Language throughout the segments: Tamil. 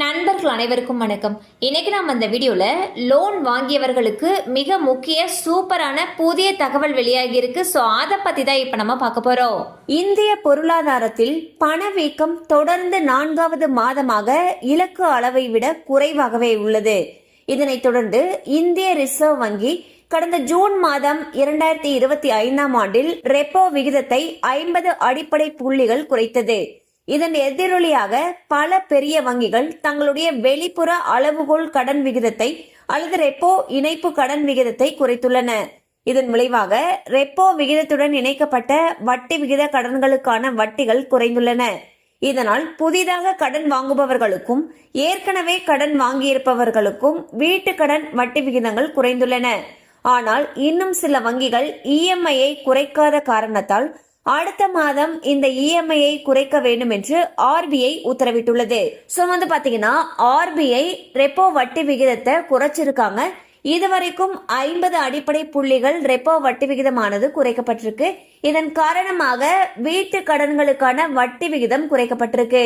நண்பர்கள் அனைவருக்கும் வணக்கம். இன்னைக்கு நாம் அந்த வீடியோவில் லோன் வாங்கியவர்களுக்கு மிக முக்கிய சூப்பரான புதிய தகவல் வெளியாகி இருக்கு. ஸோ அதை பற்றி தான் இப்போ நம்ம பார்க்க போகிறோம் இந்திய பொருளாதாரத்தில் பணவீக்கம் தொடர்ந்து நான்காவது மாதமாக இலக்கு அளவை விட குறைவாகவே உள்ளது. இதனைத் தொடர்ந்து இந்திய ரிசர்வ் வங்கி கடந்த ஜூன் மாதம் இரண்டாயிரத்தி இருபத்தி ஐந்தாம் ஆண்டில் ரெப்போ விகிதத்தை ஐம்பது அடிப்படை புள்ளிகள் குறைத்தது. இதன் எதிரொலியாக பல பெரிய வங்கிகள் தங்களுடைய வெளிப்புற அளவுகோல் கடன் விகிதத்தை அல்லது ரெப்போ இணைப்பு கடன் விகிதத்தை குறைத்துள்ளன. இதன் விளைவாக ரெப்போ விகிதத்துடன் இணைக்கப்பட்ட வட்டி விகித கடன்களுக்கான வட்டிகள் குறைந்துள்ளன. இதனால் புதிதாக கடன் வாங்குபவர்களுக்கும் ஏற்கனவே கடன் வாங்கியிருப்பவர்களுக்கும் வீட்டு கடன் வட்டி விகிதங்கள் குறைந்துள்ளன. ஆனால் இன்னும் சில வங்கிகள் இஎம்ஐயை குறைக்காத காரணத்தால் அடுத்த மாதம் இந்த இஎம்ஐயை குறைக்க வேண்டும் என்று ஆர்பிஐ உத்தரவிட்டுள்ளது. ஸோ வந்து பார்த்தீங்கன்னா ஆர்பிஐ ரெப்போ வட்டி விகிதத்தை குறைச்சிருக்காங்க. இதுவரைக்கும் ஐம்பது அடிப்படை புள்ளிகள் ரெப்போ வட்டி விகிதமானது குறைக்கப்பட்டிருக்கு. இதன் காரணமாக வீட்டு கடன்களுக்கான வட்டி விகிதம் குறைக்கப்பட்டிருக்கு.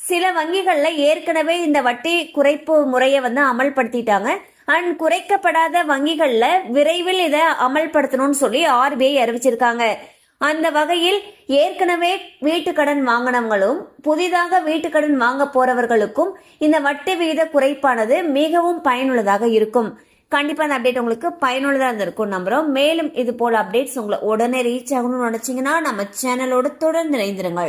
சில வங்கிகள்ல ஏற்கனவே இந்த வட்டி குறைப்பு முறையை வந்து அமல்படுத்திட்டாங்க. அண்ட் குறைக்கப்படாத வங்கிகள்ல விரைவில் இதை அமல்படுத்தணும்னு சொல்லி ஆர்பிஐ அறிவிச்சிருக்காங்க. அந்த வகையில் ஏற்கனவே வீட்டுக்கடன் வாங்கினவங்களும் புதிதாக வீட்டுக்கடன் வாங்க போறவர்களுக்கும் இந்த வட்டி விகித குறைப்பானது மிகவும் பயனுள்ளதாக இருக்கும். கண்டிப்பா அந்த அப்டேட் உங்களுக்கு பயனுள்ளதா இருந்திருக்கும் நம்புறோம். மேலும் இது போல அப்டேட்ஸ் உங்களை உடனே ரீச் ஆகணும்னு நினைச்சீங்கன்னா நம்ம சேனலோட தொடர்ந்து இணைந்திருங்கள்.